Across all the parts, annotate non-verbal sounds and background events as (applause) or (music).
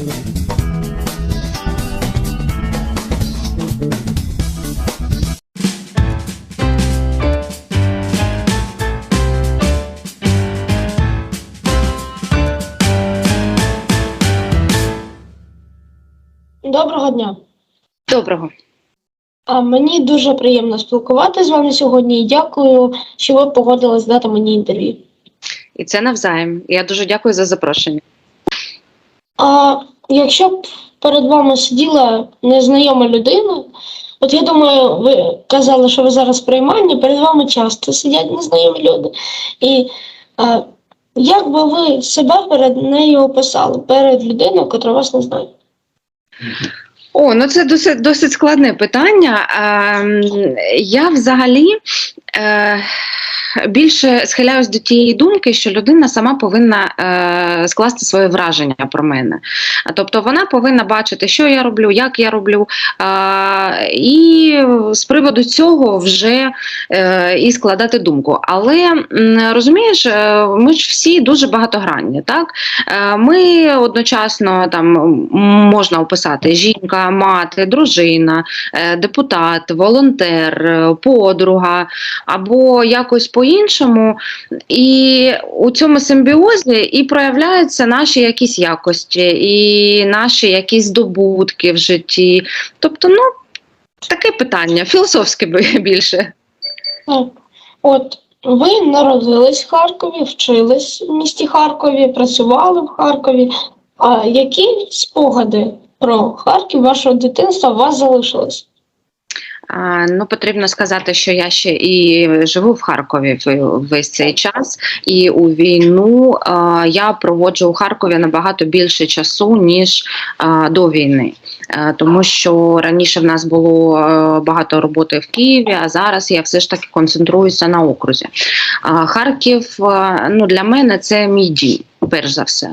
Доброго дня. Доброго. А мені дуже приємно спілкуватися з вами сьогодні і дякую, що ви погодились дати мені інтерв'ю. І це навзаєм. Я дуже дякую за запрошення. А якщо б перед вами сиділа незнайома людина, от я думаю, ви казали, що ви зараз в приймальні, перед вами часто сидять незнайомі люди. І а, як би ви себе перед нею описали, перед людиною, яка вас не знає? О, ну це досить досить складне питання. Ем, я взагалі е, більше схиляюсь до тієї думки, що людина сама повинна е, скласти своє враження про мене. Тобто вона повинна бачити, що я роблю, як я роблю, е, і з приводу цього вже е, і складати думку. Але розумієш, е, ми ж всі дуже багатогранні, так? Е, Ми одночасно там можна описати жінка, мати, дружина, е, депутат, волонтер, е, подруга або якось по-іншому. І у цьому симбіозі і проявляються наші якісь якості, і наші якісь здобутки в житті. Тобто, ну, таке питання, філософське (laughs) більше. От ви народились в Харкові, вчились в місті Харкові, працювали в Харкові. А які спогади про Харків вашого дитинства у вас залишились? Ну, потрібно сказати, що я ще і живу в Харкові весь цей час, і у війну я проводжу у Харкові набагато більше часу ніж до війни, Е, тому що раніше в нас було е, багато роботи в Києві, а зараз я все ж таки концентруюся на окрузі. Харків е, ну для мене це мій дім. Перш за все,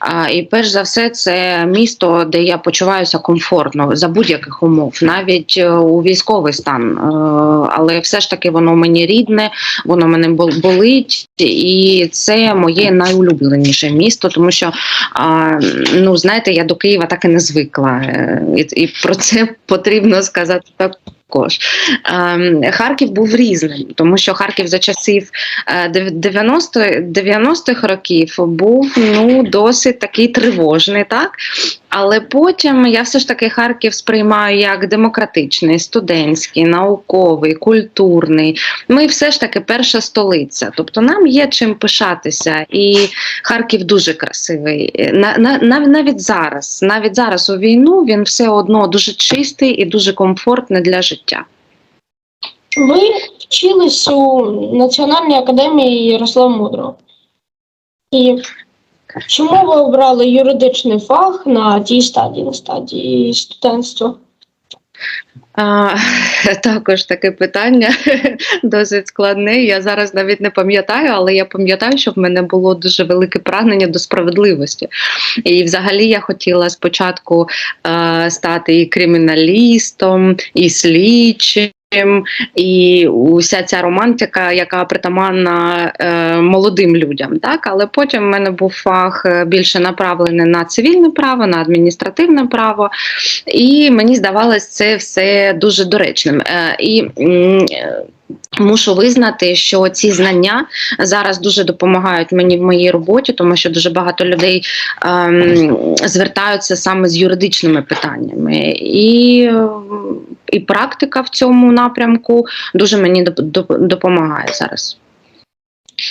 а, і перш за все, це місто, де я почуваюся комфортно за будь-яких умов, навіть е, у військовий стан. Е, Але все ж таки воно мені рідне, воно мене болить, і це моє найулюбленіше місто, тому що ну знаєте, я до Києва так і не звикла, е, і, про це потрібно сказати також. Ем, Харків був різним, тому що Харків за часів е, дев- 90 90-х років був ну досить такий тривожний, так. Але потім я все ж таки Харків сприймаю як демократичний, студентський, науковий, культурний. Ми все ж таки перша столиця. Тобто нам є чим пишатися, і Харків дуже красивий. На, на, навіть зараз, навіть зараз у війну він все одно дуже чистий і дуже комфортний для життя. Ви вчились у Національній академії Ярослава Мудрого. І чому ви обрали юридичний фах на тій стадії, на стадії студентства? А, (laughs) також таке питання (laughs) досить складне. Я зараз навіть не пам'ятаю, але я пам'ятаю, що в мене було дуже велике прагнення до справедливості. І взагалі я хотіла спочатку е, стати і криміналістом, і слідчим. І уся ця романтика, яка притаманна е, молодим людям, так? Але потім в мене був фах е, більше направлений на цивільне право, на адміністративне право, і мені здавалось це все дуже доречним. Е, і е, Мушу визнати, що ці знання зараз дуже допомагають мені в моїй роботі, тому що дуже багато людей ем, звертаються саме з юридичними питаннями, і, і практика в цьому напрямку дуже мені доп- доп- допомагає зараз.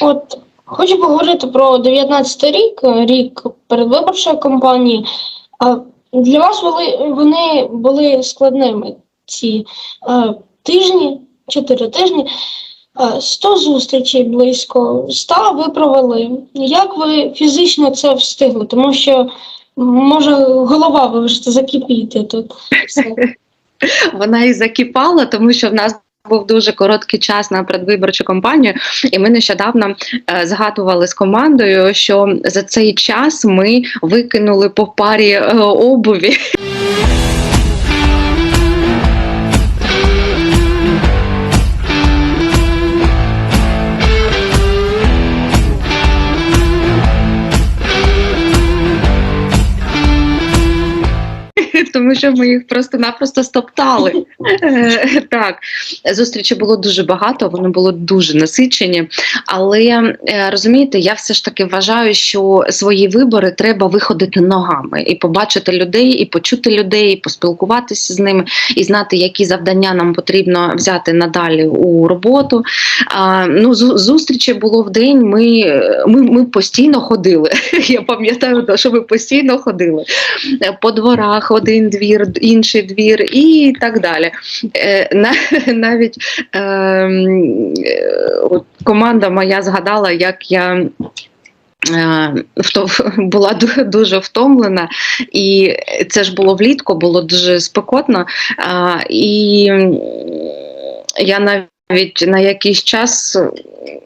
От хочу поговорити про 19 рік, рік передвиборчої кампанії. Для вас вони були складними ці тижні, 4 тижні. Е, 100 зустрічей близько, 100 ви провели. Як ви фізично це встигли? Тому що може голова виважити, закипіти тут. все. (laughs) Вона і закипала, тому що в нас. Був дуже короткий час на предвиборчу кампанію, і ми нещодавно е, згадували з командою, що за цей час ми викинули по парі е, обуві. Тому що ми їх просто-напросто стоптали. (laughs) Е, Так, зустрічей було дуже багато, вони були дуже насичені. Але е, розумієте, я все ж таки вважаю, що свої вибори треба виходити ногами і побачити людей, і почути людей, і поспілкуватися з ними, і знати, які завдання нам потрібно взяти надалі у роботу. Ну, зустрічі було в день. Ми, ми, ми постійно ходили. (laughs) Я пам'ятаю, що ми постійно ходили Е, по дворах, один двір, інший двір і так далі. Е, навіть е, е, от команда моя згадала, як я. Була дуже втомлена, і це ж було влітку, було дуже спекотно. І я навіть на якийсь час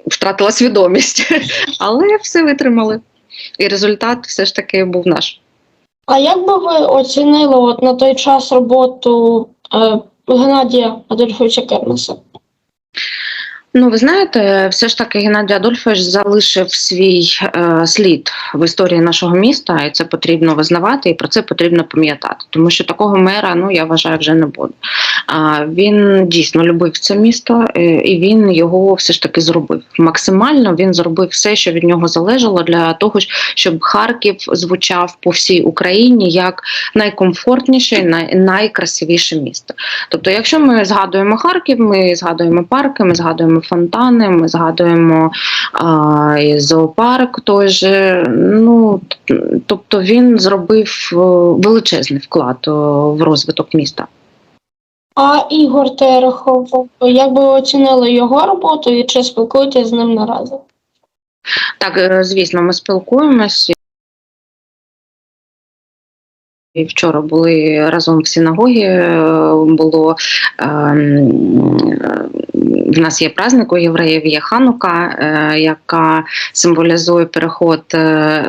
втратила свідомість, (laughs) але все витримали. І результат все ж таки був наш. А як би ви оцінили от на той час роботу е, Геннадія Адольфовича Кернеса? Ну, ви знаєте, все ж таки Геннадій Адольфович залишив свій е, слід в історії нашого міста, і це потрібно визнавати, і про це потрібно пам'ятати. Тому що такого мера, ну я вважаю, вже не буде. А він дійсно любив це місто, е, і він його все ж таки зробив. Максимально він зробив все, що від нього залежало, для того, щоб Харків звучав по всій Україні як найкомфортніше, най, найкрасивіше місто. Тобто, якщо ми згадуємо Харків, ми згадуємо парки, ми згадуємо фонтани, ми згадуємо а, і зоопарк той же. Ну, тобто він зробив е, величезний вклад е, в розвиток міста. А Ігор Терехов, як би ви оцінили його роботу і чи спілкуєтесь з ним наразі? Так, е, звісно, ми спілкуємось. І вчора були разом в синагогі. Було е, в нас є праздник у євреїв, є ханука, е, яка символізує переход. е,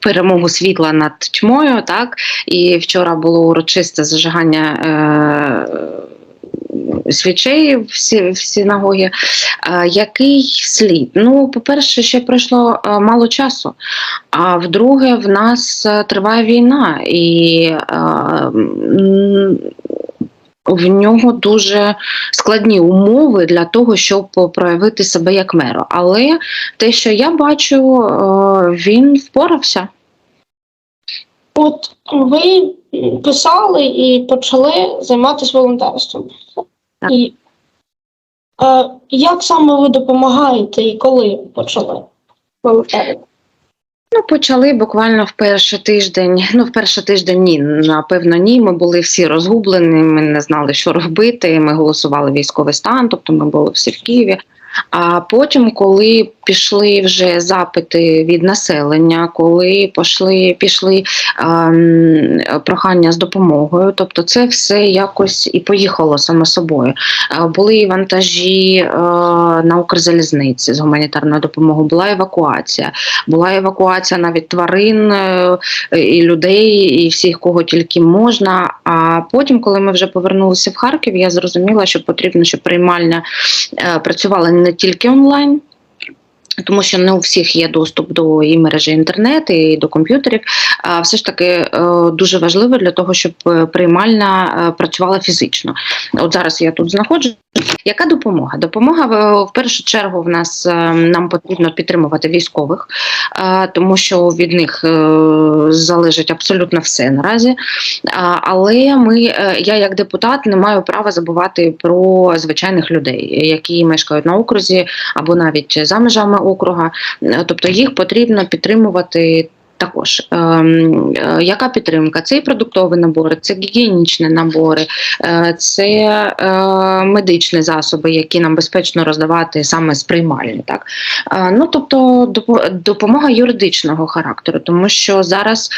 Перемогу світла над тьмою, так і вчора було урочисте зажигання е, свічей в, сі, в синагогі. Е, який слід? Ну, по-перше, ще пройшло е, мало часу. А вдруге, в нас е, триває війна, і е, м, в нього дуже складні умови для того, щоб проявити себе як меру. Але те, що я бачу, е, він впорався. От ви писали і почали займатися волонтерством. Так. І е, як саме ви допомагаєте і коли почали волонтерити? Ну, почали буквально в перший тиждень. Ну, в перший тиждень ні, напевно, ні. Ми були всі розгублені, ми не знали, що робити. Ми голосували військовий стан, тобто ми були всі в Києві. А потім, коли пішли вже запити від населення, коли пішли, пішли ем, прохання з допомогою, тобто це все якось і поїхало само собою. Е, Були і вантажі е, на Укрзалізниці з гуманітарною допомогою, була евакуація, була евакуація навіть тварин е, і людей, і всіх, кого тільки можна. А потім, коли ми вже повернулися в Харків, я зрозуміла, що потрібно, щоб приймальня е, працювала не тільки онлайн. Тому що не у всіх є доступ до і мережі інтернету, і до комп'ютерів. А все ж таки е, дуже важливо для того, щоб е, приймальна е, працювала фізично. От зараз я тут знаходжусь. Яка допомога? Допомога в- в першу чергу в нас е, нам потрібно підтримувати військових, е, тому що від них е, залежить абсолютно все наразі. Але ми, е, я як депутат, не маю права забувати про звичайних людей, які мешкають на окрузі або навіть за межами округа. Е, Тобто їх потрібно підтримувати. Також ем, е, яка підтримка? Це і продуктові набори, це гігієнічні набори, е, це е, медичні засоби, які нам безпечно роздавати саме з приймальні. Так ну тобто допомога юридичного характеру, тому що зараз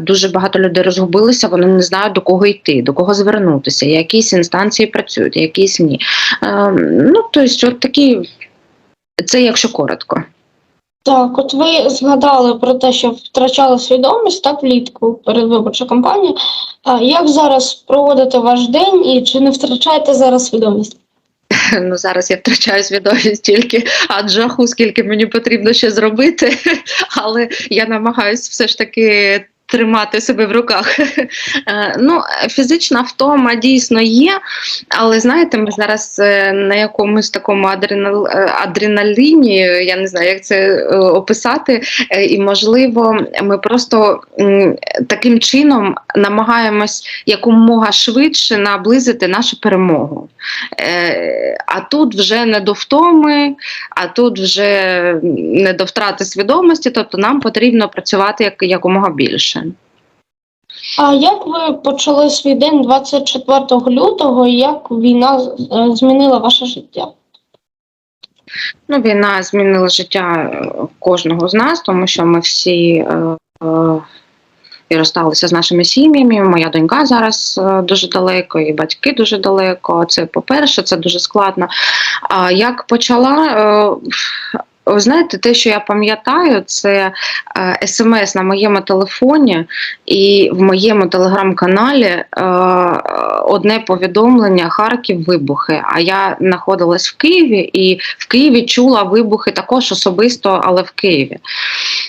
дуже багато людей розгубилися, вони не знають до кого йти, до кого звернутися, якісь інстанції працюють, якісь ні. Е, ну тобто, от такі, це якщо коротко. Так, от ви згадали про те, що втрачали свідомість так влітку перед виборчою кампанією. А як зараз проводите ваш день і чи не втрачаєте зараз свідомість? (laughs) Ну зараз я втрачаю свідомість тільки аджаху, скільки мені потрібно ще зробити. (laughs) Але я намагаюся все ж таки тримати себе в руках. (laughs) Е, Ну, фізична втома дійсно є, але знаєте, ми зараз е, на якомусь такому адреналь... е, адреналіні, я не знаю, як це описати, і можливо, ми просто таким чином намагаємось якомога швидше наблизити нашу перемогу. А тут вже не до втоми, а тут вже не до втрати свідомості, тобто нам потрібно працювати як, якомога більше. А як ви почали свій день 24 лютого і як війна е, змінила ваше життя? Ну, війна змінила життя е, кожного з нас, тому що ми всі е, е, і розсталися з нашими сім'ями. Моя донька зараз е, дуже далеко, і батьки дуже далеко. Це по-перше, це дуже складно. А як почала. Ви знаєте, те, що я пам'ятаю, це е, смс на моєму телефоні і в моєму телеграм-каналі е, одне повідомлення Харків вибухи. А я знаходилась в Києві і в Києві чула вибухи також особисто, але в Києві.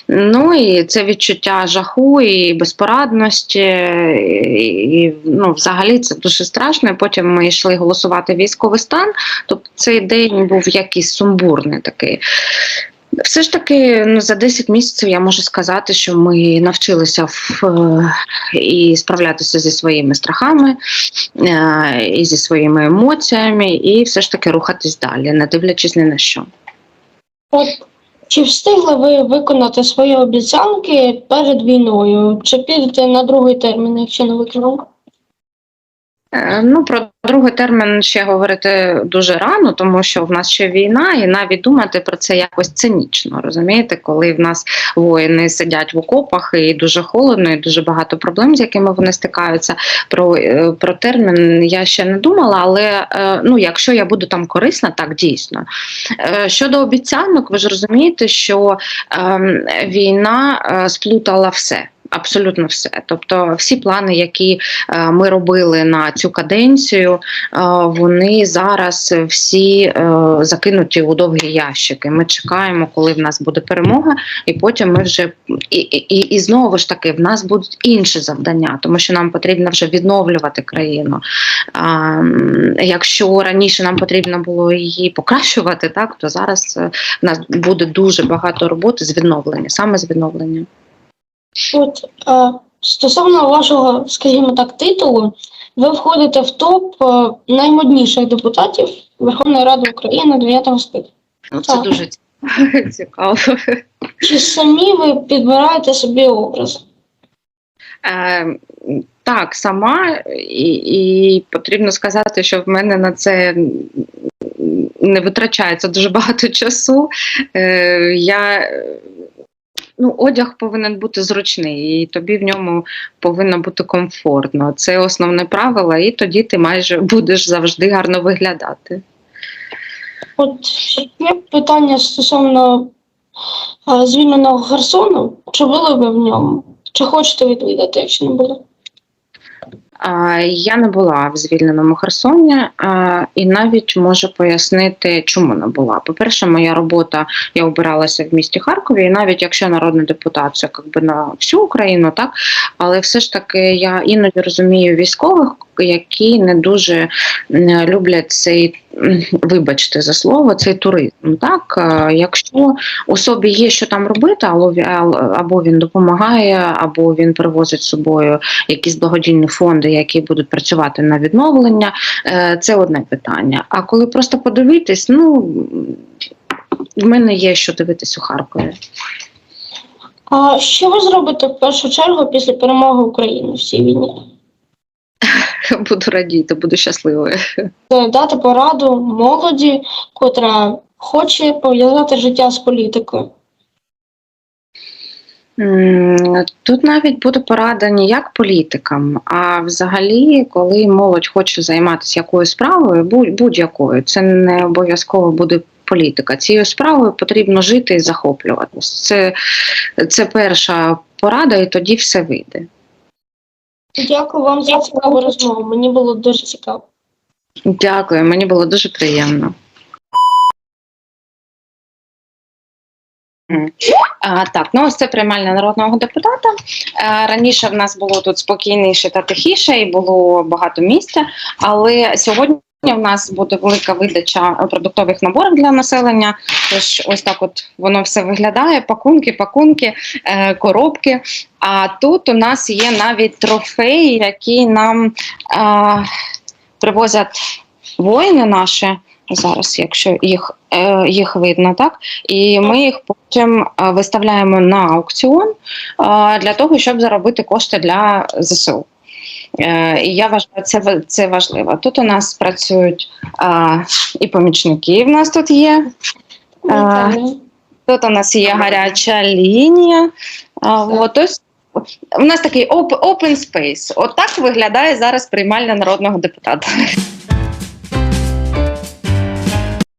Ну і це відчуття жаху і безпорадності, і, ну, взагалі це дуже страшно. Потім ми йшли голосувати військовий стан. Тобто цей день був якийсь сумбурний такий. Все ж таки, ну за 10 місяців я можу сказати, що ми навчилися в, е, і справлятися зі своїми страхами, е, і зі своїми емоціями, і все ж таки рухатись далі, не дивлячись ні на що. От чи встигли ви виконати свої обіцянки перед війною? Чи підете на другий термін, якщо не виконали? Е, Ну, про другий термін ще говорити дуже рано, тому що в нас ще війна, і навіть думати про це якось цинічно. Розумієте, коли в нас воїни сидять в окопах і дуже холодно, і дуже багато проблем, з якими вони стикаються. Про, е, про термін я ще не думала, але е, ну, якщо я буду там корисна, так дійсно. Щодо обіцянок, ви ж розумієте, що ем, війна сплутала все. Абсолютно все. Тобто, всі плани, які е, ми робили на цю каденцію, е, вони зараз всі е, закинуті у довгі ящики. Ми чекаємо, коли в нас буде перемога, і потім ми вже і, і, і, знову ж таки в нас будуть інші завдання, тому що нам потрібно вже відновлювати країну. Якщо раніше нам потрібно було її покращувати, так то зараз в нас буде дуже багато роботи з відновлення, саме з відновлення. От е, стосовно вашого, скажімо так, титулу, ви входите в топ е, наймодніших депутатів Верховної Ради України 9 скликання. Ну це Так. дуже цікаво. (laughs) Чи самі ви підбираєте собі образ? Е, так, сама, і, і потрібно сказати, що в мене на це не витрачається дуже багато часу. Е, я, е, ну, одяг повинен бути зручний, і тобі в ньому повинно бути комфортно. Це основне правило, і тоді ти майже будеш завжди гарно виглядати. От є питання стосовно звільненого Херсону. Чи були ви в ньому? Чи хочете відвідати, якщо не були? Я не була в звільненому Херсоні і навіть можу пояснити, чому не була. По-перше, моя робота я обиралася в місті Харкові, і навіть якщо народний депутат це якби на всю Україну, так але все ж таки я іноді розумію військових, які не дуже люблять цей, вибачте за слово, цей туризм. Так, якщо особі є що там робити, або він допомагає, або він привозить з собою якісь благодійні фонди, які будуть працювати на відновлення, е, це одне питання. А коли просто подивитись, ну в мене є що дивитись у Харкові. А що ви зробите в першу чергу після перемоги України в цій війні? (laughs) Буду радіти, буду щасливою. Дати пораду молоді, котра хоче пов'язати життя з політикою. Тут навіть буде порада не як політикам, а взагалі, коли молодь хоче займатися якоюсь справою, будь- будь-якою, це не обов'язково буде політика. Цією справою потрібно жити і захоплюватися. Це, це перша порада, і тоді все вийде. Дякую вам за цікаву розмову. Мені було дуже цікаво. Дякую, мені було дуже приємно. А, так, ну ось це приймальня народного депутата. А, раніше в нас було тут спокійніше та тихіше, і було багато місця. Але сьогодні в нас буде велика видача продуктових наборів для населення. Тож ось так от воно все виглядає: пакунки, пакунки, е, коробки. А тут у нас є навіть трофеї, які нам е, привозять воїни наші. Зараз, якщо їх, е, їх видно, так і ми їх потім е, виставляємо на аукціон е, для того, щоб заробити кошти для ЗСУ. Е, І я вважаю, це це важливо. Тут у нас працюють а, і помічники. В нас тут є. А, Тут у нас є гаряча лінія. А, от, ось, у нас такий open, space. От виглядає зараз приймальня народного депутата.